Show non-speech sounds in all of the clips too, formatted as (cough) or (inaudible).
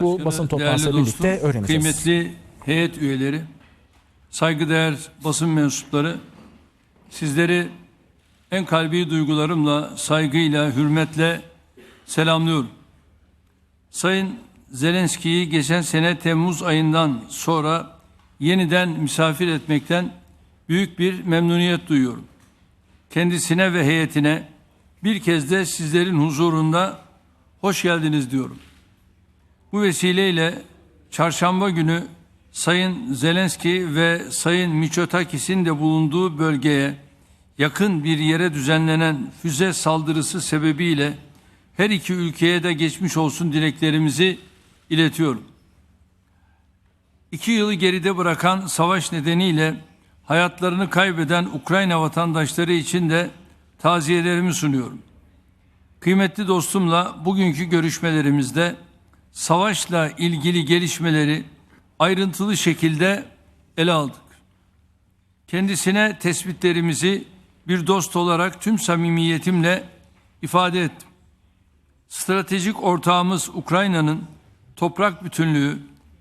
Bu basın toplantısıyla birlikte öğreneceğiz. Kıymetli heyet üyeleri, saygıdeğer basın mensupları, sizleri en kalbi duygularımla, saygıyla, hürmetle selamlıyorum. Sayın Zelenski'yi geçen sene Temmuz ayından sonra yeniden misafir etmekten büyük bir memnuniyet duyuyorum. Kendisine ve heyetine bir kez de sizlerin huzurunda hoş geldiniz diyorum. Bu vesileyle çarşamba günü Sayın Zelenski ve Sayın Miçotakis'in de bulunduğu bölgeye yakın bir yere düzenlenen füze saldırısı sebebiyle her iki ülkeye de geçmiş olsun dileklerimizi iletiyorum. İki yılı geride bırakan savaş nedeniyle hayatlarını kaybeden Ukrayna vatandaşları için de taziyelerimi sunuyorum. Kıymetli dostumla bugünkü görüşmelerimizde savaşla ilgili gelişmeleri ayrıntılı şekilde ele aldık. Kendisine tespitlerimizi bir dost olarak tüm samimiyetimle ifade ettim. Stratejik ortağımız Ukrayna'nın toprak bütünlüğü,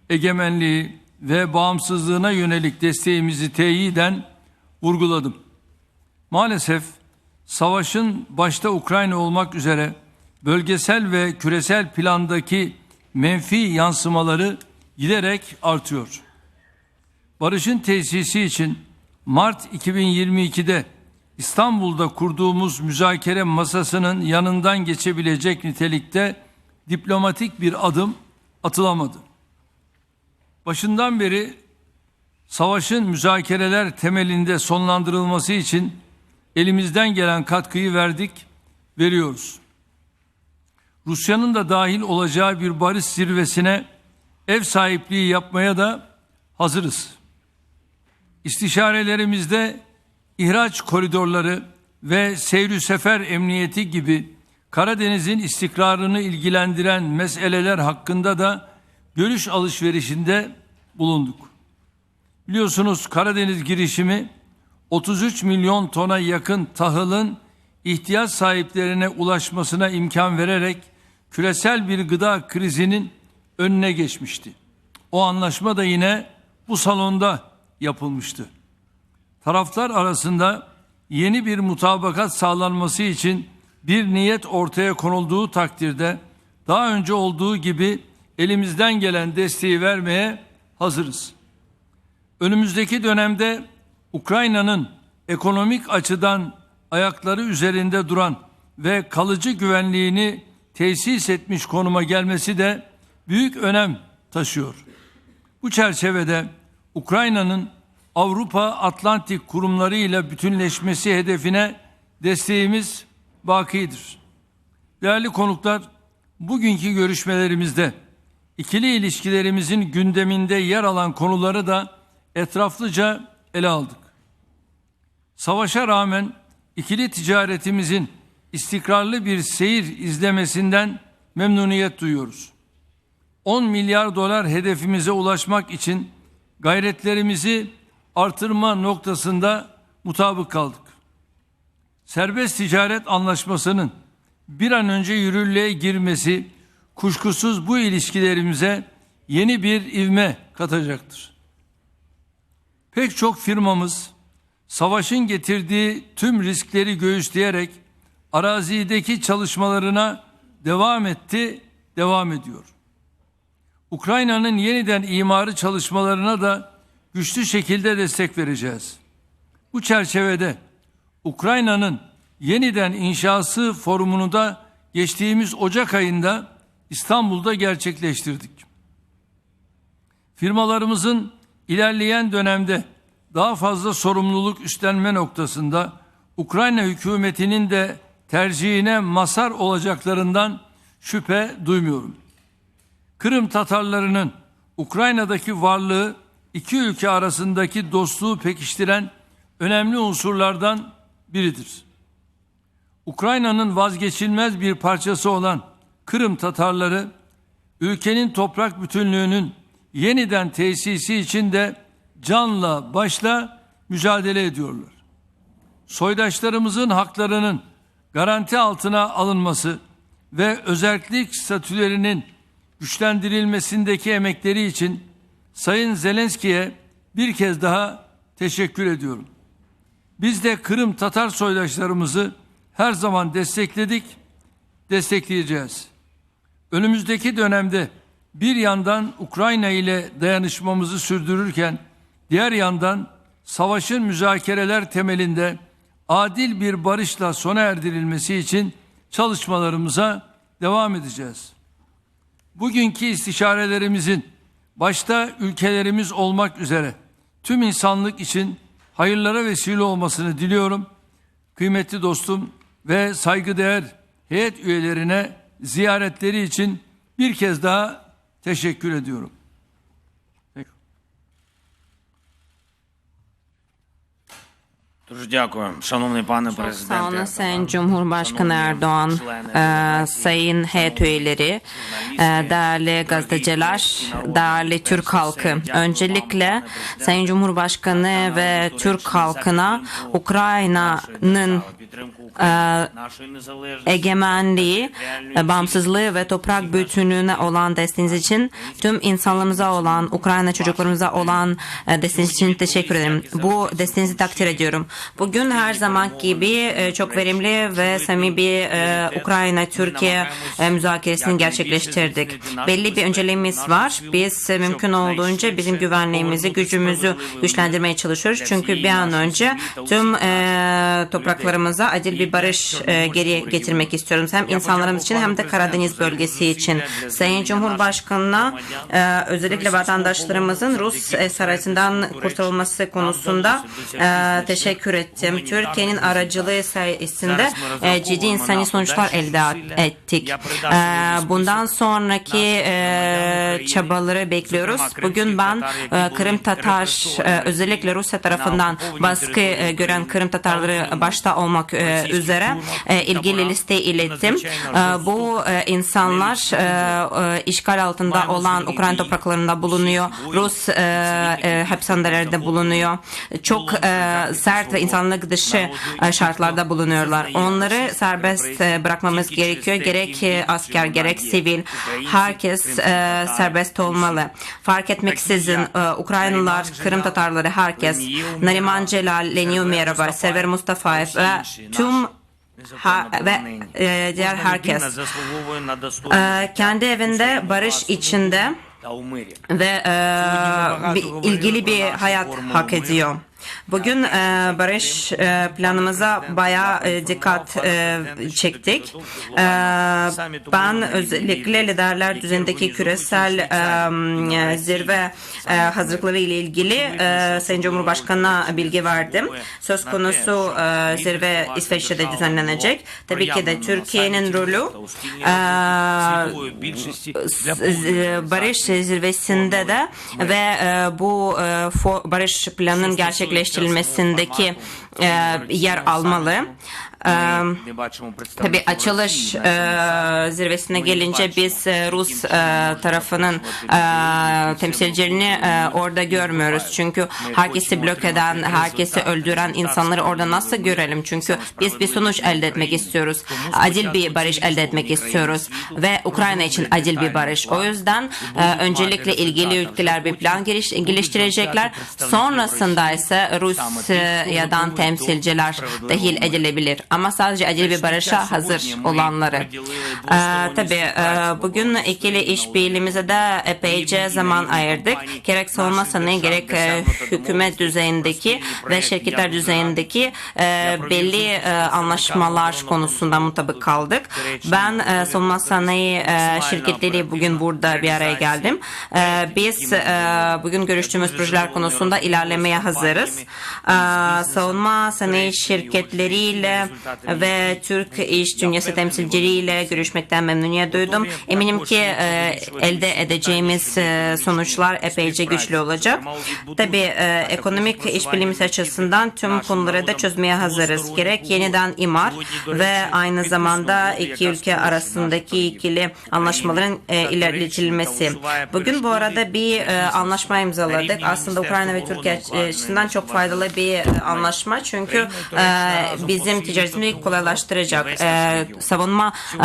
egemenliği ve bağımsızlığına yönelik desteğimizi teyiden vurguladım. Maalesef savaşın başta Ukrayna olmak üzere bölgesel ve küresel plandaki menfi yansımaları giderek artıyor. Barışın tesisi için Mart 2022'de İstanbul'da kurduğumuz müzakere masasının yanından geçebilecek nitelikte diplomatik bir adım atılamadı. Başından beri savaşın müzakereler temelinde sonlandırılması için elimizden gelen katkıyı verdik, veriyoruz. Rusya'nın da dahil olacağı bir barış zirvesine ev sahipliği yapmaya da hazırız. İstişarelerimizde ihraç koridorları ve seyri sefer emniyeti gibi Karadeniz'in istikrarını ilgilendiren meseleler hakkında da görüş alışverişinde bulunduk. Biliyorsunuz Karadeniz girişimi 33 milyon tona yakın tahılın ihtiyaç sahiplerine ulaşmasına imkan vererek küresel bir gıda krizinin önüne geçmişti. O anlaşma da yine bu salonda yapılmıştı. Taraflar arasında yeni bir mutabakat sağlanması için bir niyet ortaya konulduğu takdirde daha önce olduğu gibi elimizden gelen desteği vermeye hazırız. Önümüzdeki dönemde Ukrayna'nın ekonomik açıdan ayakları üzerinde duran ve kalıcı güvenliğini tesis etmiş konuma gelmesi de büyük önem taşıyor. Bu çerçevede Ukrayna'nın Avrupa Atlantik kurumları ile bütünleşmesi hedefine desteğimiz bakidir. Değerli konuklar, bugünkü görüşmelerimizde ikili ilişkilerimizin gündeminde yer alan konuları da etraflıca ele aldık. Savaşa rağmen ikili ticaretimizin istikrarlı bir seyir izlemesinden memnuniyet duyuyoruz. 10 milyar dolar hedefimize ulaşmak için gayretlerimizi artırma noktasında mutabık kaldık. Serbest ticaret anlaşmasının bir an önce yürürlüğe girmesi kuşkusuz bu ilişkilerimize yeni bir ivme katacaktır. Pek çok firmamız savaşın getirdiği tüm riskleri göğüsleyerek arazideki çalışmalarına devam etti, devam ediyor. Ukrayna'nın yeniden imarı çalışmalarına da güçlü şekilde destek vereceğiz. Bu çerçevede Ukrayna'nın yeniden inşası forumunu da geçtiğimiz Ocak ayında İstanbul'da gerçekleştirdik. Firmalarımızın ilerleyen dönemde daha fazla sorumluluk üstlenme noktasında Ukrayna hükümetinin de tercihine masar olacaklarından şüphe duymuyorum. Kırım Tatarlarının Ukrayna'daki varlığı iki ülke arasındaki dostluğu pekiştiren önemli unsurlardan biridir. Ukrayna'nın vazgeçilmez bir parçası olan Kırım Tatarları ülkenin toprak bütünlüğünün yeniden tesisi için de canla başla mücadele ediyorlar. Soydaşlarımızın haklarının garanti altına alınması ve özellik statülerinin güçlendirilmesindeki emekleri için Sayın Zelenski'ye bir kez daha teşekkür ediyorum. Biz de Kırım Tatar soydaşlarımızı her zaman destekledik, destekleyeceğiz. Önümüzdeki dönemde bir yandan Ukrayna ile dayanışmamızı sürdürürken diğer yandan savaşın müzakereler temelinde adil bir barışla sona erdirilmesi için çalışmalarımıza devam edeceğiz. Bugünkü istişarelerimizin başta ülkelerimiz olmak üzere tüm insanlık için hayırlara vesile olmasını diliyorum. Kıymetli dostum ve saygıdeğer heyet üyelerine ziyaretleri için bir kez daha teşekkür ediyorum. Дуже дякую, шановний пане Sağ olun президенте. Sayın Cumhurbaşkanı Erdoğan, e, sayın heyet üyeleri, e, değerli gazeteciler, değerli Türk halkı. Öncelikle Sayın Cumhurbaşkanı ve Türk halkına Ukrayna'nın egemenliği, e, bağımsızlığı ve toprak bütünlüğüne olan desteğiniz için tüm insanlarımıza olan, Ukrayna çocuklarımıza olan e, desteğiniz için teşekkür ederim. Bu desteğinizi takdir ediyorum. Bugün her zaman gibi e, çok verimli ve samimi bir Ukrayna-Türkiye müzakeresini gerçekleştirdik. Belli bir önceliğimiz var. Biz mümkün olduğunca bizim güvenliğimizi, gücümüzü güçlendirmeye çalışıyoruz. Çünkü bir an önce tüm topraklarımıza adil bir barış e, geri getirmek istiyoruz. Hem insanlarımız için hem de Karadeniz bölgesi için. Sayın Cumhurbaşkanı'na e, özellikle vatandaşlarımızın Rus esaretinden kurtulması konusunda e, teşekkür ettim. Türkiye'nin aracılığı sayesinde e, ciddi insani sonuçlar elde ettik. E, bundan sonraki e, çabaları bekliyoruz. Bugün ben e, Kırım Tatar e, özellikle Rusya tarafından baskı e, gören Kırım Tatarları başta olmak e, üzere e, ilgili listeyi ilettim. E, bu e, insanlar işgal altında olan Ukrayna topraklarında bulunuyor. Rus hapishanelerde bulunuyor. Çok sert ve insanlık dışı şartlarda bulunuyorlar. Onları serbest bırakmamız gerekiyor. Gerek asker gerek sivil herkes serbest olmalı. Fark etmeksizin Ukraynalılar, Kırım Tatarları herkes Nariman Celal, Leni Umerova, Server Mustafaev ve tüm ha, ve e, diğer herkes. e, kendi evinde barış içinde ve e, bir, ilgili bir hayat hak ediyor. Bugün e, barış e, planımıza bayağı e, dikkat e, çektik. E, ben özellikle liderler düzeyindeki küresel e, zirve e, hazırlıkları ile ilgili e, Sayın Cumhurbaşkanı'na bilgi verdim. Söz konusu e, zirve İsveç'te düzenlenecek. Tabii ki de Türkiye'nin rolü e, barış zirvesinde de ve e, bu e, barış planının gerçekleştirilmesindeki e, yer almalı. Tabi açılış e, zirvesine gelince biz e, Rus e, tarafının temsilcilerini orada görmüyoruz. Çünkü herkesi blok eden, herkesi öldüren insanları orada nasıl görelim? Çünkü biz bir sonuç elde etmek istiyoruz. Adil bir barış elde etmek istiyoruz. Ve Ukrayna için adil bir barış. O yüzden öncelikle ilgili ülkeler bir plan geliş, geliştirecekler. Sonrasında ise Rusya'dan temsilciler dahil edilebilir ama sadece acil bir barışa hazır olanları. Ee, tabii e, bugün ikili işbirliğimize de epeyce zaman ayırdık. Gerek savunma sanayi gerek e, hükümet düzeyindeki ve şirketler düzeyindeki e, belli e, anlaşmalar konusunda mutabık kaldık. Ben e, savunma sanayi e, şirketleri bugün burada bir araya geldim. E, biz e, bugün görüştüğümüz projeler konusunda ilerlemeye hazırız. E, savunma sanayi şirketleriyle ve Türk iş dünyası temsilcileriyle görüşmekten memnuniyet duydum. Eminim ki e, elde edeceğimiz e, sonuçlar epeyce güçlü olacak. Tabii e, ekonomik işbirliğimiz açısından tüm konuları da çözmeye hazırız. Gerek yeniden imar ve aynı zamanda iki ülke arasındaki ikili anlaşmaların e, ilerletilmesi. Bugün bu arada bir e, anlaşma imzaladık. Aslında Ukrayna ve Türkiye açısından çok faydalı bir anlaşma. Çünkü e, bizim ticaret turizmi kolaylaştıracak. E, savunma e,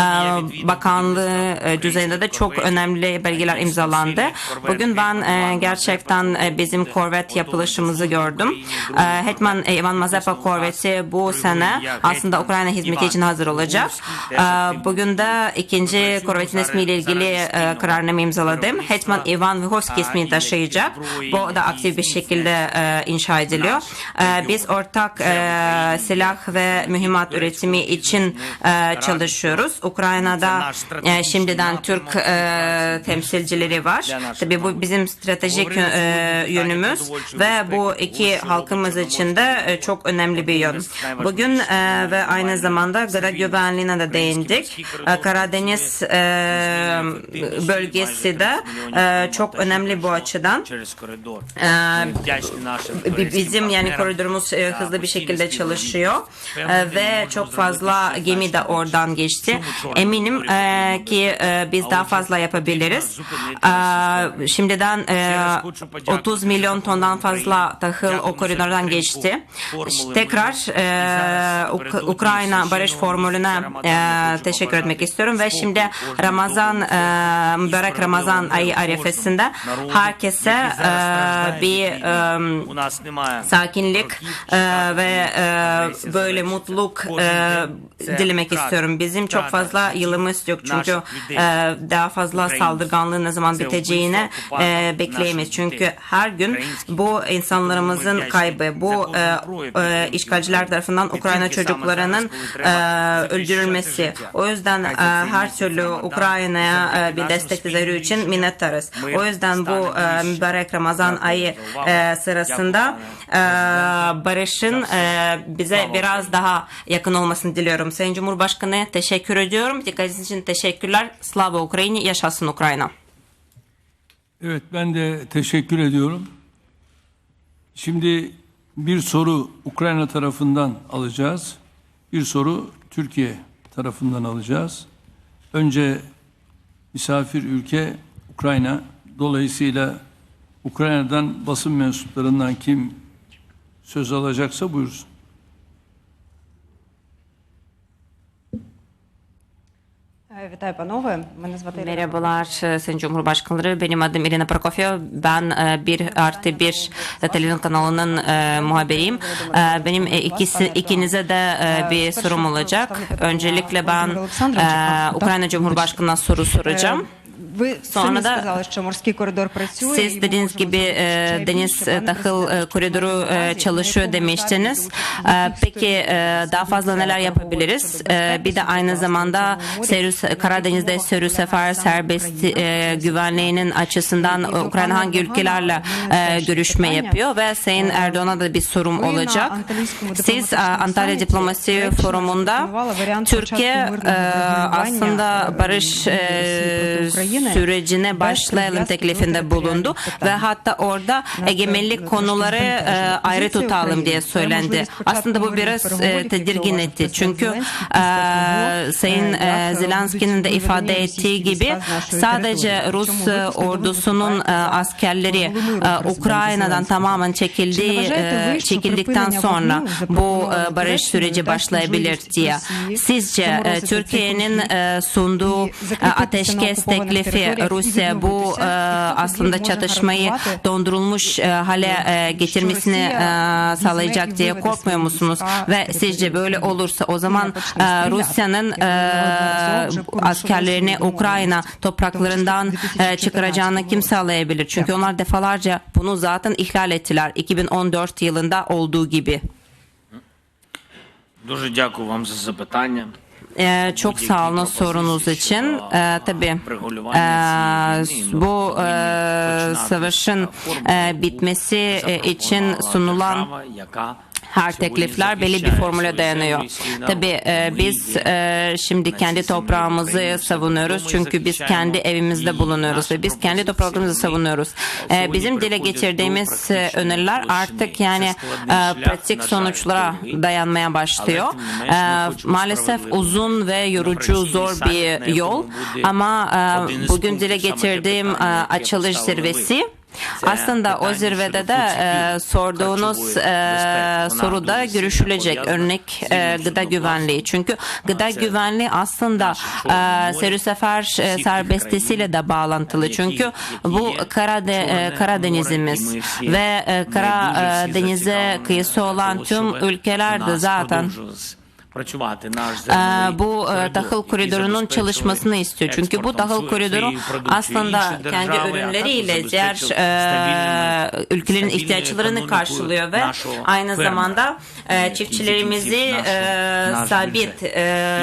Bakanlığı e, düzeyinde de çok önemli belgeler imzalandı. Bugün ben e, gerçekten e, bizim korvet yapılışımızı gördüm. E, Hetman Ivan Mazepa korveti bu sene aslında Ukrayna hizmeti için hazır olacak. E, bugün de ikinci korvetin ismiyle ilgili e, kararname imzaladım. Hetman Ivan Vyhovski ismini taşıyacak. Bu da aktif bir şekilde e, inşa ediliyor. E, biz ortak e, silah ve mühimmat üretimi için e, çalışıyoruz. Ukrayna'da e, şimdiden Türk e, temsilcileri var. Tabii bu bizim stratejik e, yönümüz ve bu iki halkımız için de e, çok önemli bir yön. Bugün e, ve aynı zamanda gıda güvenliğine de değindik. E, Karadeniz e, bölgesi de e, çok önemli bu açıdan. E, bizim yani koridorumuz e, hızlı bir şekilde çalışıyor e, ve ve çok fazla gemi de oradan geçti. Eminim e, ki e, biz daha fazla yapabiliriz. E, şimdiden e, 30 milyon tondan fazla tahıl o koridordan geçti. Tekrar e, Ukrayna barış formülüne e, teşekkür etmek istiyorum ve şimdi Ramazan e, mübarek Ramazan ayı arifesinde herkese e, bir e, sakinlik e, ve e, böyle mutluluk e, dilemek istiyorum. Bizim çok fazla yılımız yok. Çünkü e, daha fazla saldırganlığın ne zaman biteceğini e, bekleyemeyiz. Çünkü her gün bu insanlarımızın kaybı, bu e, e, işgalciler tarafından Ukrayna çocuklarının e, öldürülmesi. O yüzden e, her türlü Ukrayna'ya e, bir destek düzeyi için minnettarız. O yüzden bu e, mübarek Ramazan ayı e, sırasında e, barışın e, bize biraz daha yakın olmasını diliyorum. Sayın Cumhurbaşkanı teşekkür ediyorum. Dikkatiniz için teşekkürler. Slava Ukrayna, yaşasın Ukrayna. Evet ben de teşekkür ediyorum. Şimdi bir soru Ukrayna tarafından alacağız. Bir soru Türkiye tarafından alacağız. Önce misafir ülke Ukrayna. Dolayısıyla Ukrayna'dan basın mensuplarından kim söz alacaksa buyursun. Вітаю, панове. Мене звати Ірина. Merhabalar e, Sayın Cumhurbaşkanları. Benim adım Irina Prokofiev. Ben e, bir artı bir televizyon kanalının e, muhabiriyim. E, Benim e, ikisi, ikinize de e, bir sorum olacak. Öncelikle ben e, Ukrayna Cumhurbaşkanı'na soru soracağım. Ви Sonra самі da сказали, що морський коридор працює. і Siz ми dediğiniz можемо gibi зробити e, ще deniz більше. e, Пане tahıl e, президенте, koridoru e, наразі çalışıyor на якому demiştiniz. етапі E, ви Peki фіксуєте e, daha fazla neler переговори yapabiliriz? щодо E, Bir de aynı zamanda Serü, Karadeniz'de sürü sefer serbest e, güvenliğinin açısından e, Ukrayna hangi ülkelerle e, görüşme yapıyor ve Sayın Erdoğan'a da bir sorum olacak. Siz e, Antalya Diplomasi Forumu'nda Türkiye e, aslında barış e, sürecine başlayalım teklifinde bulundu ve hatta orada egemenlik konuları e, ayrı tutalım diye söylendi. Aslında bu biraz e, tedirgin etti. Çünkü e, Sayın e, Zelenski'nin de ifade ettiği gibi sadece Rus e, ordusunun e, askerleri e, Ukrayna'dan tamamen çekildiği e, çekildikten sonra bu e, barış süreci başlayabilir diye. Sizce e, Türkiye'nin e, sunduğu e, ateşkes teklifi Rusya bu e, aslında çatışmayı dondurulmuş e, hale e, getirmesini e, sağlayacak diye korkmuyor musunuz? Ve sizce böyle olursa o zaman e, Rusya'nın e, askerlerini Ukrayna topraklarından e, çıkaracağını kim sağlayabilir? Çünkü onlar defalarca bunu zaten ihlal ettiler 2014 yılında olduğu gibi. Дуже дякую вам за запитання. Ee, çok sağ olun sorunuz için. Ee, tabii e, bu e, savaşın e, bitmesi e, için sunulan her teklifler belli bir formüle dayanıyor. Tabii e, biz e, şimdi kendi toprağımızı savunuyoruz çünkü biz kendi evimizde bulunuyoruz ve biz kendi topraklarımızı savunuyoruz. E, bizim dile getirdiğimiz e, öneriler artık yani pratik sonuçlara dayanmaya başlıyor. Maalesef uzun ve yorucu zor bir yol ama bugün dile getirdiğim açılış zirvesi Aslında o zirvede de e, sorduğunuz e, soruda görüşülecek örnek e, gıda güvenliği. Çünkü gıda güvenliği aslında e, seri sefer e, serbestisiyle de bağlantılı. Çünkü bu Karade, e, Karadenizimiz ve e, Karadeniz'e kıyısı olan tüm ülkeler de zaten bu tahıl koridorunun çalışmasını istiyor. Çünkü bu tahıl koridoru aslında kendi ürünleriyle diğer ülkelerin ihtiyaçlarını karşılıyor ve aynı zamanda çiftçilerimizi sabit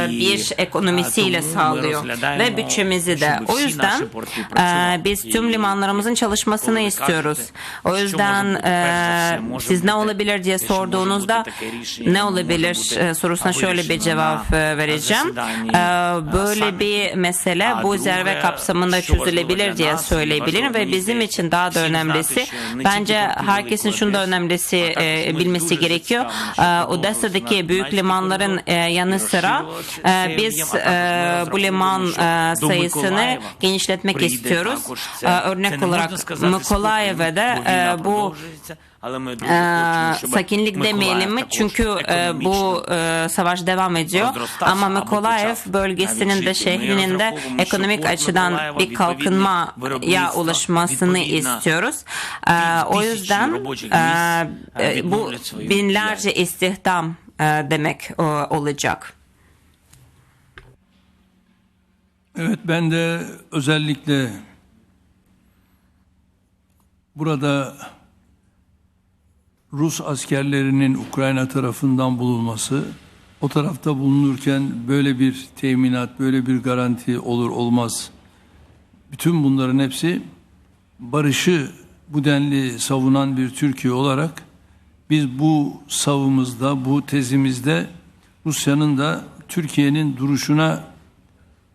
bir ekonomisiyle sağlıyor ve bütçemizi de. O yüzden biz tüm limanlarımızın çalışmasını istiyoruz. O yüzden siz ne olabilir diye sorduğunuzda ne olabilir sorusuna şöyle bir cevap e, vereceğim. E, Böyle bir mesele bu zirve kapsamında çözülebilir diye söyleyebilirim ve bizim için daha da önemlisi bence herkesin şunu da önemlisi e, bilmesi gerekiyor. E, Odessa'daki büyük limanların e, yanı sıra e, biz e, bu liman e, sayısını genişletmek istiyoruz. E, Örnek olarak Mykolaev'de e, bu e, sakinlik demeyelim mi? Çünkü e, bu e, savaş devam ediyor. Ama Mykolaev bölgesinin de şehrinin de ekonomik açıdan bir kalkınmaya ulaşmasını istiyoruz. E, o yüzden e, e, bu binlerce istihdam e, demek e, olacak. Evet ben de özellikle burada Rus askerlerinin Ukrayna tarafından bulunması, o tarafta bulunurken böyle bir teminat, böyle bir garanti olur olmaz. Bütün bunların hepsi barışı bu denli savunan bir Türkiye olarak biz bu savımızda, bu tezimizde Rusya'nın da Türkiye'nin duruşuna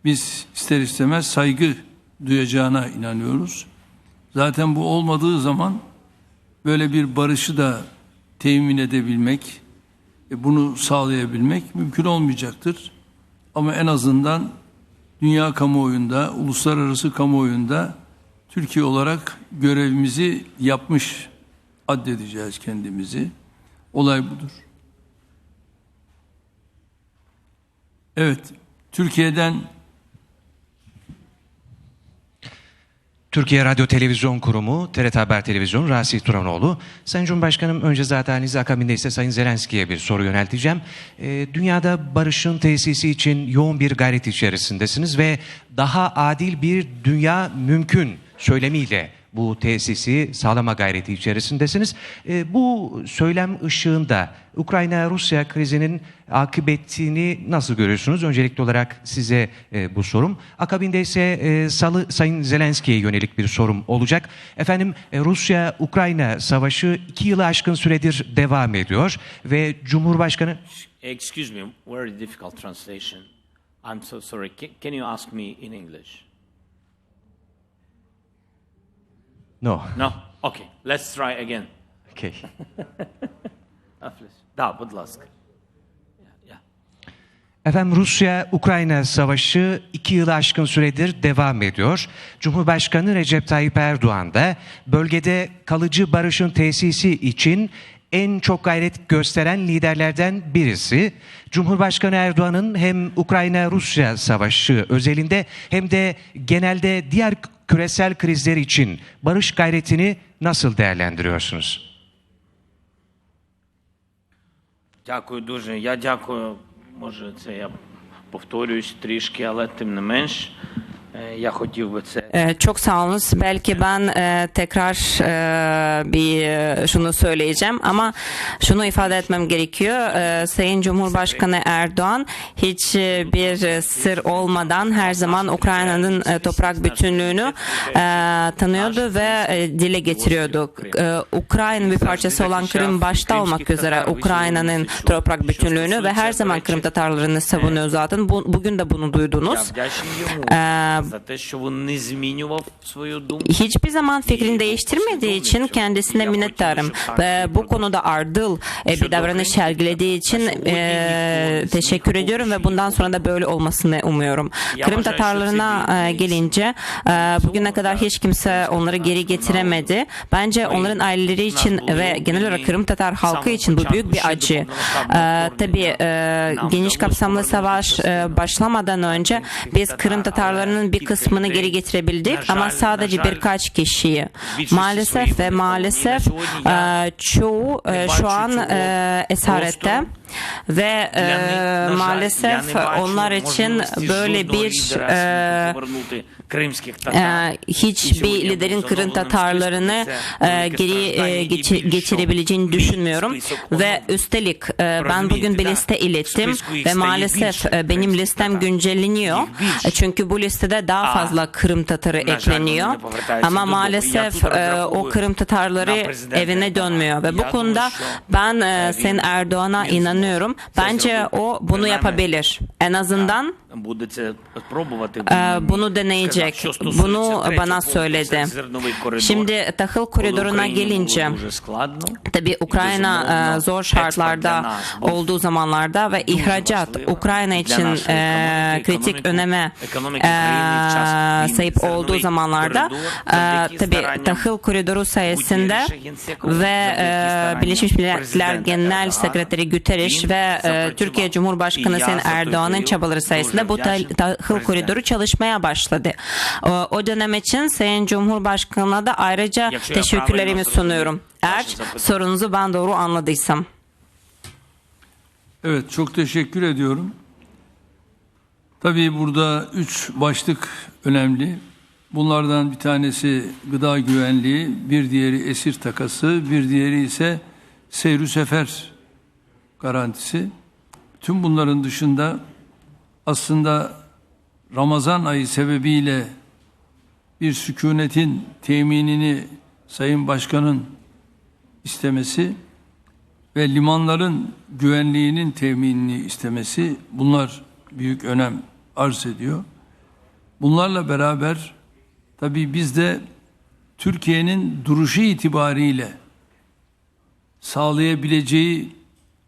biz ister istemez saygı duyacağına inanıyoruz. Zaten bu olmadığı zaman böyle bir barışı da temin edebilmek, e, bunu sağlayabilmek mümkün olmayacaktır. Ama en azından dünya kamuoyunda, uluslararası kamuoyunda Türkiye olarak görevimizi yapmış addedeceğiz kendimizi. Olay budur. Evet, Türkiye'den Türkiye Radyo Televizyon Kurumu, TRT Haber Televizyon, Rasih Turanoğlu. Sayın Cumhurbaşkanım önce zaten Liza akabinde ise Sayın Zelenski'ye bir soru yönelteceğim. Ee, dünyada barışın tesisi için yoğun bir gayret içerisindesiniz ve daha adil bir dünya mümkün söylemiyle bu tesisi sağlama gayreti içerisindesiniz. E, bu söylem ışığında Ukrayna-Rusya krizinin akıbetini nasıl görüyorsunuz? Öncelikli olarak size e, bu sorum. Akabinde ise e, Salı Sayın Zelenski'ye yönelik bir sorum olacak. Efendim e, Rusya-Ukrayna savaşı iki yılı aşkın süredir devam ediyor ve Cumhurbaşkanı Excuse me, very difficult translation. I'm so sorry. Can, you ask me in English? No. No? Okay, let's try again. Okay. (laughs) Да, будь ласка. Yeah, yeah. Efendim Rusya-Ukrayna savaşı iki yılı aşkın süredir devam ediyor. Cumhurbaşkanı Recep Tayyip Erdoğan da bölgede kalıcı barışın tesisi için en çok gayret gösteren liderlerden birisi. Cumhurbaşkanı Erdoğan'ın hem Ukrayna-Rusya savaşı özelinde hem de genelde diğer küresel krizler için barış gayretini nasıl değerlendiriyorsunuz? Дякую дуже. Я дякую. Може, це я повторююсь трішки, але тим не менш, е, я хотів би це. Ee, Çok sağ olunuz. Belki ben e, tekrar e, bir e, şunu söyleyeceğim ama şunu ifade etmem gerekiyor. E, Sayın Cumhurbaşkanı Erdoğan hiç e, bir sır olmadan her zaman Ukrayna'nın e, toprak bütünlüğünü e, tanıyordu ve e, dile getiriyordu. E, Ukrayna bir parçası olan Kırım başta olmak üzere Ukrayna'nın toprak bütünlüğünü ve her zaman Kırım Tatarlarını savunuyor zaten. Bu, bugün de bunu duydunuz. Я hiçbir zaman fikrini değiştirmediği için kendisine minnettarım. ve Bu konuda ardıl e, bir davranış sergilediği için e, teşekkür ediyorum ve bundan sonra da böyle olmasını umuyorum. Kırım Tatarlarına e, gelince bugüne kadar hiç kimse onları geri getiremedi. Bence onların aileleri için ve genel olarak Kırım Tatar halkı için bu büyük bir acı. Tabii geniş kapsamlı savaş başlamadan önce biz Kırım Tatarlarının bir kısmını geri getirebildik ama sadece birkaç kişiyi. Maalesef ve maalesef e, çoğu e, şu an e, esarette ve e, maalesef onlar için böyle bir e, e, hiçbir liderin Kırım Tatarlarını e, geri e, geçi- geçirebileceğini düşünmüyorum. ve üstelik e, ben bugün bir liste ilettim ve maalesef e, benim listem güncelleniyor. Çünkü bu listede daha fazla Kırım Tatarı ekleniyor. ama maalesef e, o Kırım Tatarları evine dönmüyor ve bu konuda ben e, Sayın Erdoğan'a inanıyorum anlıyorum. Bence o bunu yapabilir. En azından e, bunu deneyecek. Bunu bana söyledi. Şimdi tahıl koridoruna gelince tabi Ukrayna e, zor şartlarda olduğu zamanlarda ve ihracat Ukrayna için e, kritik öneme sahip olduğu zamanlarda tabi tahıl koridoru sayesinde ve Birleşmiş Milletler Genel Sekreteri Guterres edilmiş ve e, Türkiye Cumhurbaşkanı Sayın Erdoğan'ın çabaları sayesinde bu tahıl koridoru çalışmaya başladı. O, o dönem için Sayın Cumhurbaşkanı'na da ayrıca teşekkürlerimi sunuyorum. Eğer sorunuzu ben doğru anladıysam. Evet çok teşekkür ediyorum. Tabii burada üç başlık önemli. Bunlardan bir tanesi gıda güvenliği, bir diğeri esir takası, bir diğeri ise seyri sefer garantisi. Tüm bunların dışında aslında Ramazan ayı sebebiyle bir sükunetin teminini Sayın Başkan'ın istemesi ve limanların güvenliğinin teminini istemesi bunlar büyük önem arz ediyor. Bunlarla beraber tabii biz de Türkiye'nin duruşu itibariyle sağlayabileceği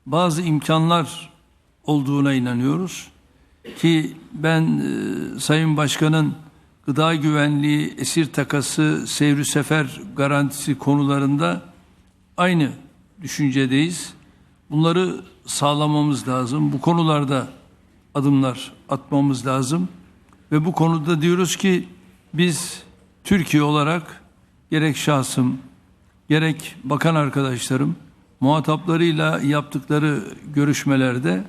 bazı imkanlar olduğuna inanıyoruz. Ki ben e, Sayın Başkan'ın gıda güvenliği, esir takası, seyri sefer garantisi konularında aynı düşüncedeyiz. Bunları sağlamamız lazım. Bu konularda adımlar atmamız lazım. Ve bu konuda diyoruz ki biz Türkiye olarak gerek şahsım, gerek bakan arkadaşlarım muhataplarıyla yaptıkları görüşmelerde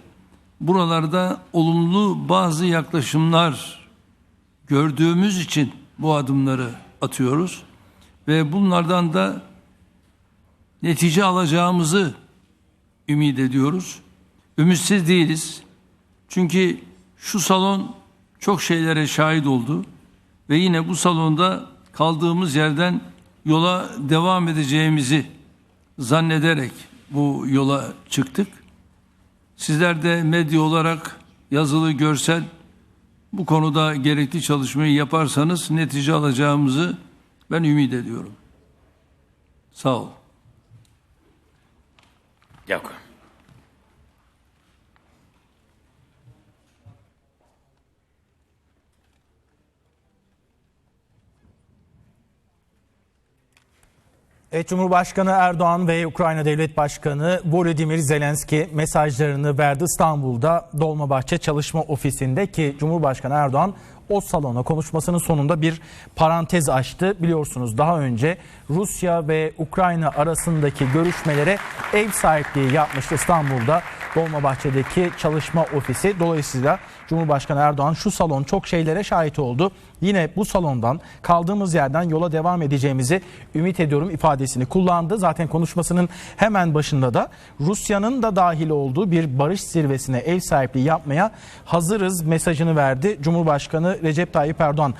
buralarda olumlu bazı yaklaşımlar gördüğümüz için bu adımları atıyoruz ve bunlardan da netice alacağımızı ümit ediyoruz. Ümitsiz değiliz. Çünkü şu salon çok şeylere şahit oldu ve yine bu salonda kaldığımız yerden yola devam edeceğimizi zannederek bu yola çıktık. Sizler de medya olarak yazılı, görsel bu konuda gerekli çalışmayı yaparsanız netice alacağımızı ben ümit ediyorum. Sağ olun. Дякую. Evet, Cumhurbaşkanı Erdoğan ve Ukrayna Devlet Başkanı Volodymyr Zelenski mesajlarını verdi İstanbul'da Dolmabahçe Çalışma Ofisi'nde ki Cumhurbaşkanı Erdoğan o salona konuşmasının sonunda bir parantez açtı. Biliyorsunuz daha önce Rusya ve Ukrayna arasındaki görüşmelere ev sahipliği yapmıştı İstanbul'da Dolmabahçe'deki çalışma ofisi. Dolayısıyla Cumhurbaşkanı Erdoğan şu salon çok şeylere şahit oldu. Yine bu salondan kaldığımız yerden yola devam edeceğimizi ümit ediyorum ifadesini kullandı. Zaten konuşmasının hemen başında da Rusya'nın da dahil olduğu bir barış zirvesine ev sahipliği yapmaya hazırız mesajını verdi Cumhurbaşkanı Recep Tayyip Erdoğan.